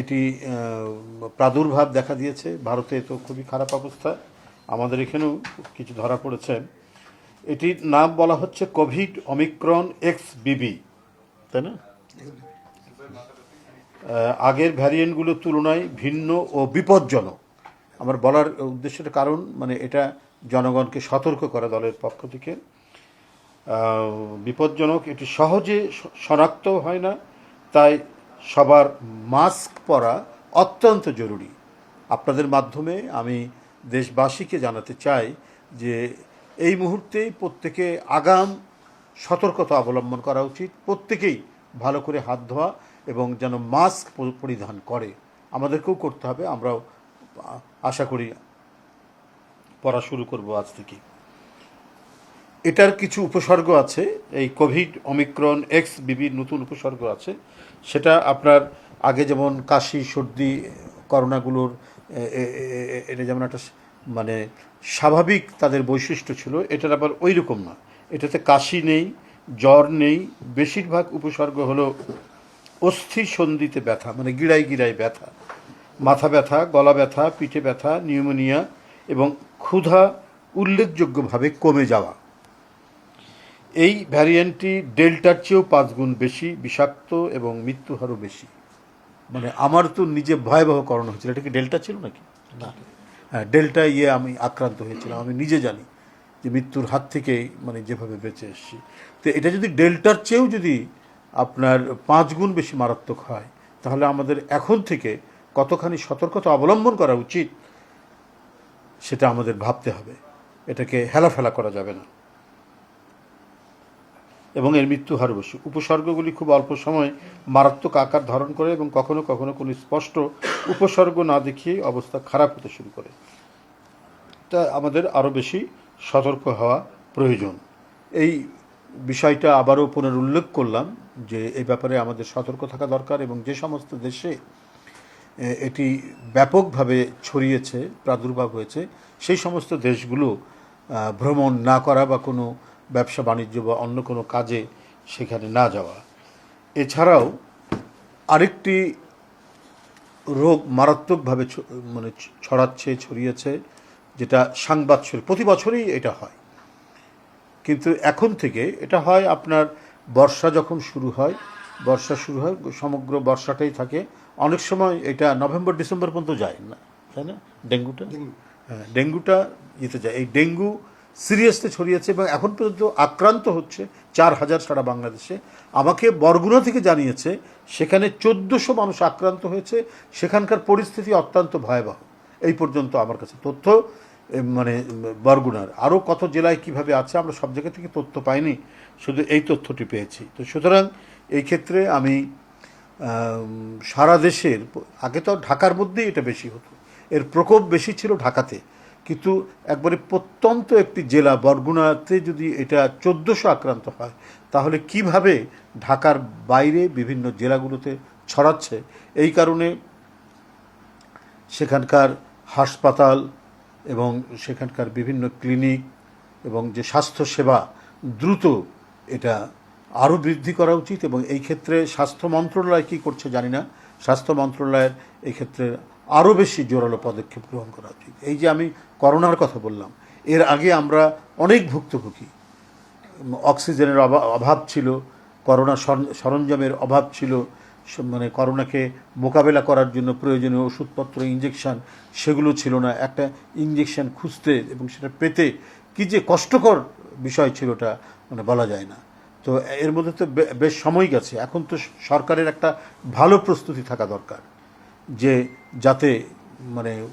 এটি প্রাদুর্ভাব দেখা দিয়েছে। ভারতে তো খুবই খারাপ অবস্থা। আমাদের এখানেও কিছু ধরা পড়েছে। এটির নাম বলা হচ্ছে কোভিড অমিক্রন এক্স বিবি, তাই না? আগের ভ্যারিয়েন্টগুলোর তুলনায় ভিন্ন ও বিপজ্জনক। আমার বলার উদ্দেশ্যের কারণ মানে এটা জনগণকে সতর্ক করা দলের পক্ষ থেকে। বিপজ্জনক, এটি সহজে শনাক্ত হয় না। তাই সবার মাস্ক পরা অত্যন্ত জরুরি। আপনাদের মাধ্যমে আমি দেশবাসীকে জানাতে চাই যে এই মুহূর্তেই প্রত্যেকে আগাম সতর্কতা অবলম্বন করা উচিত, প্রত্যেকেই ভালো করে হাত ধোয়া এবং যেন মাস্ক পরিধান করে। আমাদেরকেও করতে হবে, আমরাও আশা করি পড়া শুরু করব আজ থেকে এটার কিছু উপসর্গ আছে। এই কোভিড, অমিক্রন এক্স বিবির নতুন উপসর্গ আছে। সেটা আপনার আগে যেমন কাশি, সর্দি, করোনাগুলোর এটা যেমন একটা মানে স্বাভাবিক তাদের বৈশিষ্ট্য ছিল, এটার আবার ওই রকম না। এটাতে কাশি নেই, জ্বর নেই। বেশিরভাগ উপসর্গ হলো অস্থি সন্ধিতে ব্যথা মানে গিড়াই গিড়াই ব্যথা। মাথা ব্যথা, গলা ব্যথা, পিঠে ব্যথা, নিউমোনিয়া এবং ক্ষুধা উল্লেখযোগ্যভাবে কমে যাওয়া। এই ভ্যারিয়েন্টটি ডেল্টার চেয়েও পাঁচ গুণ বেশি বিষাক্ত এবং মৃত্যু হারও বেশি। মানে আমার তো নিজে ভয়াবহ করোনা হয়েছিল। এটা কি ডেল্টা ছিল নাকি? না। হ্যাঁ ডেল্টা ইয়ে আমি আক্রান্ত হয়েছিলাম। আমি নিজে জানি যে মৃত্যুর হাত থেকেই মানে যেভাবে বেঁচে এসেছি। তো এটা যদি ডেল্টার চেয়েও যদি আপনার পাঁচ গুণ বেশি মারাত্মক হয় তাহলে আমাদের এখন থেকে কতখানি সতর্কতা অবলম্বন করা উচিত সেটা আমাদের ভাবতে হবে। এটাকে হেলাফেলা করা যাবে না। এবং এর মৃত্যু হার বেশি উপসর্গগুলি খুব অল্প সময় মারাত্মক আকার ধারণ করে এবং কখনো কখনো কোনো স্পষ্ট উপসর্গ না দেখিয়ে অবস্থা খারাপ হতে শুরু করে। তা আমাদের আরও বেশি সতর্ক হওয়া প্রয়োজন। এই বিষয়টা আবারও পুনরুল্লেখ করলাম যে এই ব্যাপারে আমাদের সতর্ক থাকা দরকার এবং যে সমস্ত দেশে এটি ব্যাপকভাবে ছড়িয়েছে, প্রাদুর্ভাব হয়েছে, সেই সমস্ত দেশগুলো ভ্রমণ না করা বা কোনো ব্যবসা বাণিজ্য বা অন্য কোনো কাজে সেখানে না যাওয়া। এছাড়াও আরেকটি রোগ মারাত্মকভাবে মানে ছড়াচ্ছে ছড়িয়েছে যেটা সাংবাদশীল প্রতি বছরই এটা হয়। কিন্তু এখন থেকে এটা হয় আপনার বর্ষা যখন শুরু হয় বর্ষা শুরু হয় সমগ্র বর্ষাটাই থাকে অনেক সময় এটা নভেম্বর ডিসেম্বর পর্যন্ত যায় না তাই না? ডেঙ্গুটা? হ্যাঁ ডেঙ্গুটা যেতে যায়। এই ডেঙ্গু সিরিয়াসলি ছড়িয়েছে এবং এখন পর্যন্ত আক্রান্ত হচ্ছে চার হাজার সারা বাংলাদেশে। আমাকে বরগুনা থেকে জানিয়েছে, সেখানে চোদ্দোশো মানুষ আক্রান্ত হয়েছে। সেখানকার পরিস্থিতি অত্যন্ত ভয়াবহ। এই পর্যন্ত আমার কাছে তথ্য মানে বরগুনার। আরও কত জেলায় কীভাবে আছে আমরা সব জায়গা থেকে তথ্য পাইনি, শুধু এই তথ্যটি পেয়েছি। তো সুতরাং এই ক্ষেত্রে আমি, সারা দেশের, আগে তো ঢাকার মধ্যেই এটা বেশি হতো। এর প্রকোপ বেশি ছিল ঢাকাতে। কিন্তু একবারে প্রত্যন্ত একটি জেলা বরগুনাতে যদি এটা চোদ্দোশো আক্রান্ত হয়, তাহলে কীভাবে ঢাকার বাইরে বিভিন্ন জেলাগুলোতে ছড়াচ্ছে? এই কারণে সেখানকার হাসপাতাল এবং সেখানকার বিভিন্ন ক্লিনিক এবং যে স্বাস্থ্যসেবা দ্রুত এটা আরও বৃদ্ধি করা উচিত এবং এই ক্ষেত্রে স্বাস্থ্য মন্ত্রণালয় কী করছে জানি না। স্বাস্থ্য মন্ত্রণালয়ের এই ক্ষেত্রে আরও বেশি জোরালো পদক্ষেপ গ্রহণ করা উচিত। এই যে আমি করোনার কথা বললাম, এর আগে আমরা অনেক ভুক্তভোগী। অক্সিজেনের অভা- অভাব ছিল, করোনা সরঞ্জামের অভাব ছিল মানে করোনাকে মোকাবেলা করার জন্য প্রয়োজনীয় ওষুধপত্র ইঞ্জেকশন সেগুলো ছিল না। একটা ইঞ্জেকশন খুঁজতে এবং সেটা পেতে কি যে কষ্টকর বিষয় ছিল ওটা মানে বলা যায় না। তো এর মধ্যে তো বেশ সময় গেছে। এখন তো সরকারের একটা ভালো প্রস্তুতি থাকা দরকার যে যাতে মানে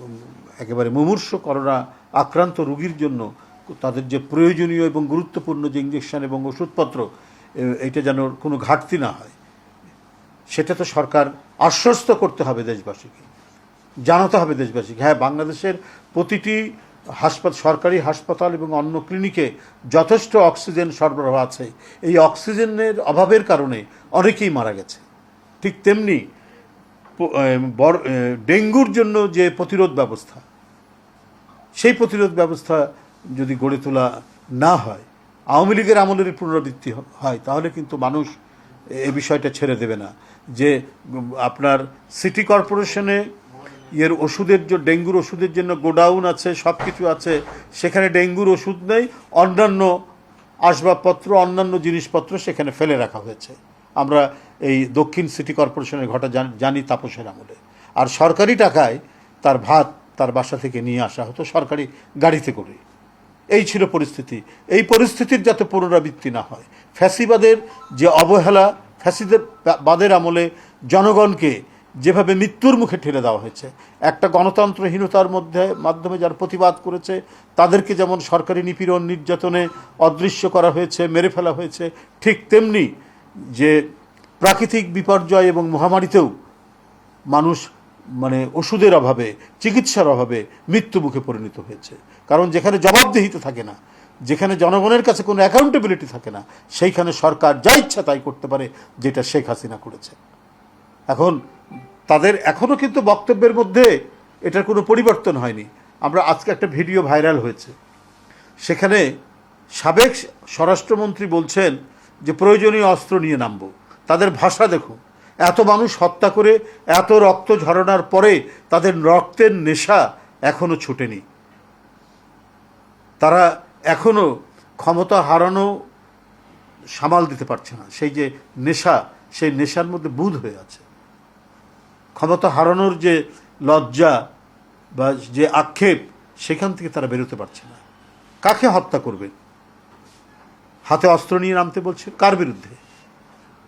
একেবারে মুমূর্ষ করোনা আক্রান্ত রুগীর জন্য তাদের যে প্রয়োজনীয় এবং গুরুত্বপূর্ণ যে ইঞ্জেকশন এবং ওষুধপত্র, এ- এইটা যেন কোনো ঘাটতি না হয়। সেটা তো সরকার আশ্বস্ত করতে হবে দেশবাসীকে। জানাতে হবে দেশবাসীকে। হ্যাঁ বাংলাদেশের প্রতিটি হাসপাতাল সরকারি হাসপাতাল এবং অন্য ক্লিনিকে যথেষ্ট অক্সিজেন সরবরাহ আছে। এই অক্সিজেনের অভাবের কারণে অনেকেই মারা গেছে। ঠিক তেমনি ডেঙ্গুর জন্য যে প্রতিরোধ ব্যবস্থা, সেই প্রতিরোধ ব্যবস্থা যদি গড়ে তোলা না হয়, আওয়ামী লীগের আমলের পুনরাবৃত্তি হয়, তাহলে কিন্তু মানুষ এ বিষয়টা ছেড়ে দেবে না। যে, আপনার সিটি কর্পোরেশনে এর ওষুধের জন্য ডেঙ্গুর ওষুধের জন্য গোডাউন আছে সব কিছু আছে, সেখানে ডেঙ্গুর ওষুধ নেই, অন্যান্য আসবাবপত্র, অন্যান্য জিনিসপত্র সেখানে ফেলে রাখা হয়েছে। আমরা এই দক্ষিণ সিটি কর্পোরেশনের ঘটা জানি তাপসের আমলে। আর সরকারি টাকায় তার ভাত তার বাসা থেকে নিয়ে আসা হতো সরকারি গাড়িতে করে। এই ছিল পরিস্থিতি। এই পরিস্থিতির যাতে পুনরাবৃত্তি না হয়, ফ্যাসিবাদের যে অবহেলা, ফ্যাসিদের বাদের আমলে জনগণকে যেভাবে মৃত্যুর মুখে ঠেলে দেওয়া হয়েছে, একটা গণতন্ত্রহীনতার মধ্যে, মাধ্যমে যারা প্রতিবাদ করেছে, তাদেরকে যেমন সরকারি নিপীড়ন, নির্যাতনে অদৃশ্য করা হয়েছে, মেরে ফেলা হয়েছে, ঠিক তেমনি যে প্রাকৃতিক বিপর্যয় এবং মহামারীতেও মানুষ মানে ওষুধের অভাবে, চিকিৎসার অভাবে মৃত্যু মুখে পরিণত হয়েছে। কারণ যেখানে জবাবদিহিতে থাকে না, যেখানে জনগণের কাছে কোনো অ্যাকাউন্টেবিলিটি থাকে না, সেইখানে সরকার যা ইচ্ছা তাই করতে পারে, যেটা শেখ হাসিনা করেছে। এখন তাদের এখনও কিন্তু বক্তব্যের মধ্যে এটার কোনো পরিবর্তন হয়নি। আমরা আজকে একটা ভিডিও ভাইরাল হয়েছে। সেখানে সাবেক স্বরাষ্ট্রমন্ত্রী বলছেন যে প্রয়োজনীয় অস্ত্র নিয়ে নামবো। তাদের ভাষা দেখো। এত মানুষ হত্যা করে, এত রক্ত ঝরনার পরে তাদের রক্তের নেশা এখনও ছুটেনি। তারা এখনও ক্ষমতা হারানো সামাল দিতে পারছে না। সেই যে নেশা, সেই নেশার মধ্যে বুধ হয়ে আছে। ক্ষমতা হারানোর যে লজ্জা বা যে আক্ষেপ, সেখান থেকে তারা বেরোতে পারছে না। কাকে হত্যা করবে? হাতে অস্ত্র নিয়ে নামতে বলছে? কার বিরুদ্ধে?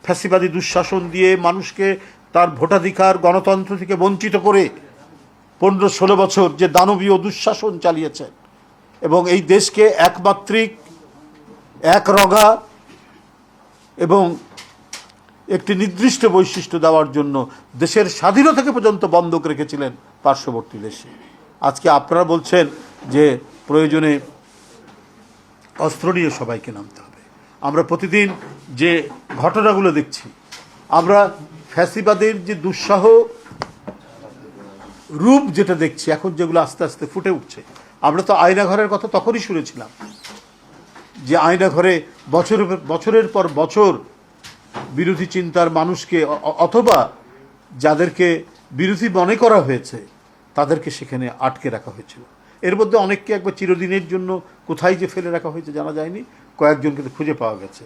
ফ্যাসিবাদী দুঃশাসন দিয়ে মানুষকে তার ভোটাধিকার গণতন্ত্র থেকে বঞ্চিত করে পনেরো ষোলো বছর যে দানবীয় দুঃশাসন চালিয়েছেন এবং এই দেশকে একমাত্রিক, এক রগা এবং একটি নির্দিষ্ট বৈশিষ্ট্য দেওয়ার জন্য দেশের স্বাধীনতাকে পর্যন্ত বন্ধক রেখেছিলেন পার্শ্ববর্তী দেশে। আজকে আপনারা বলছেন যে প্রয়োজনে অস্ত্র নিয়ে সবাইকে নামতে হবে। আমরা প্রতিদিন যে ঘটনাগুলো দেখছি, আমরা ফ্যাসিবাদের যে দুঃসাহ রূপ যেটা দেখছি, এখন যেগুলো আস্তে আস্তে ফুটে উঠছে, আমরা তো আয়নাঘরের কথা তখনই শুনেছিলাম যে আয়নাঘরে বছরের বছরের পর বছর বিরোধী চিন্তার মানুষকে অথবা যাদেরকে বিরোধী মনে করা হয়েছে, তাদেরকে সেখানে আটকে রাখা হয়েছিল। এর মধ্যে অনেককে একবার চিরদিনের জন্য কোথায় যে ফেলে রাখা হয়েছে জানা যায়নি। কয়েকজনকে তো খুঁজে পাওয়া গেছে।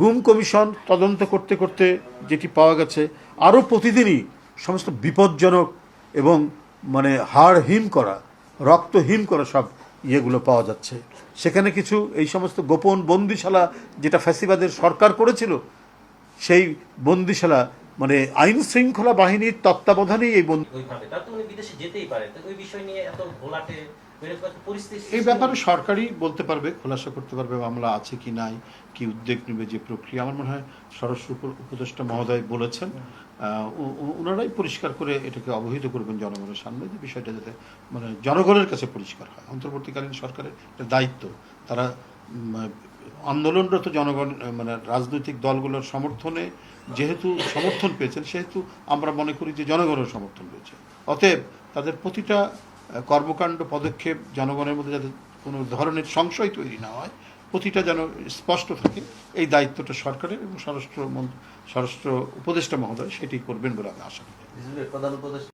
গুম কমিশন তদন্ত করতে করতে যেটি পাওয়া গেছে, আরও প্রতিদিনই সমস্ত বিপজ্জনক এবং মানে হাড় হিম করা রক্ত হিম করা সব ইয়েগুলো পাওয়া যাচ্ছে। সেখানে কিছু এই সমস্ত গোপন বন্দিশালা যেটা ফ্যাসিবাদের সরকার করেছিল, সেই বন্দিশালা মানে আইন শৃঙ্খলা বাহিনীর তত্ত্বাবধানেই এই বন্দি যেতেই পারে। এই ব্যাপারে সরকারই বলতে পারবে খোলাসা করতে পারবে মামলা আছে কি নাই কি উদ্যোগ নেবে যে প্রক্রিয়া। আমার মনে হয় উপ- উপদেষ্টা মহোদয় বলেছেন ওনারাই পরিষ্কার করে এটাকে অবহিত করবেন জনগণের সামনে যে বিষয়টা যাতে মানে জনগণের কাছে পরিষ্কার হয়। অন্তর্বর্তীকালীন সরকারের একটা দায়িত্ব। তারা আন্দোলনরত জনগণ মানে রাজনৈতিক দলগুলোর সমর্থনে যেহেতু সমর্থন পেয়েছেন সেহেতু আমরা মনে করি যে জনগণের সমর্থন পেয়েছে। অতএব তাদের প্রতিটা কর্মকাণ্ড, পদক্ষেপ জনগণের মধ্যে যাতে কোনো ধরনের সংশয় তৈরি না হয়, প্রতিটা যেন স্পষ্ট থাকে, এই দায়িত্বটা সরকারের এবং স্বরাষ্ট্র স্বরাষ্ট্র উপদেষ্টা মহোদয় সেটি করবেন বলে আমি আশা করি। প্রধান উপদেষ্টা